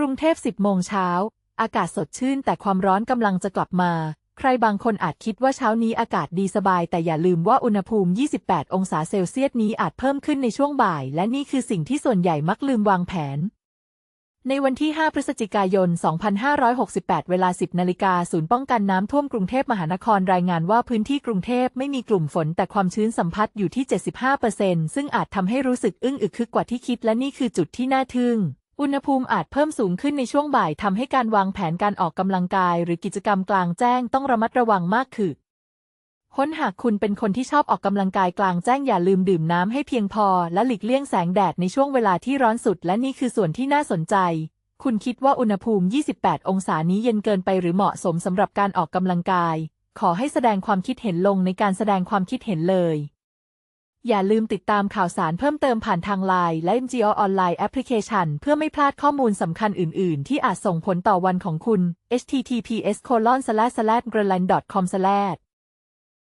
กรุงเทพ 10 โมงเช้า อากาศสดชื่นแต่ความร้อนกำลังจะกลับมา ใครบางคนอาจคิดว่าเช้านี้อากาศดีสบาย แต่อย่าลืมว่าอุณหภูมิ 28 องศาเซลเซียสนี้อาจเพิ่มขึ้นในช่วงบ่าย และนี่คือสิ่งที่ส่วนใหญ่มักลืมวางแผน ในวันที่ 5 พฤศจิกายน 2568 เวลา 10 นาฬิกาศูนย์ป้องกันน้ำท่วมกรุงเทพมหานครรายงานว่าพื้นที่กรุงเทพไม่มีกลุ่มฝน แต่ความชื้นสัมผัสอยู่ที่ 75%ซึ่งอาจทำให้รู้สึกอึ้งอึกคึกกว่าที่คิด และนี่คือจุดที่น่าทึ่ง อุณหภูมิอาจเพิ่มสูงขึ้นในช่วงบ่ายทำให้การวางแผนการออกกำลังกาย หรือกิจกรรมกลางแจ้งต้องระมัดระวังมากขึ้นค้นหากคุณเป็นคนที่ชอบออกกำลังกายกลางแจ้งอย่าลืมดื่มน้ำให้เพียงพอ และหลีกเลี่ยงแสงแดดในช่วงเวลาที่ร้อนสุด และนี่คือส่วนที่น่าสนใจ คุณคิดว่าอุณหภูมิ 28 องศานี้เย็นเกินไปหรือเหมาะสมสำหรับการออกกำลังกาย ขอให้แสดงความคิดเห็นลงในการแสดงความคิดเห็นเลย อย่าลืมติดตามข่าวสารเพิ่มเติมผ่านทางไลน์และ MGO ออนไลน์แอปพลิเคชันเพื่อไม่พลาดข้อมูลสำคัญอื่น ๆ ที่อาจส่งผลต่อวันของคุณ https://greenland.com/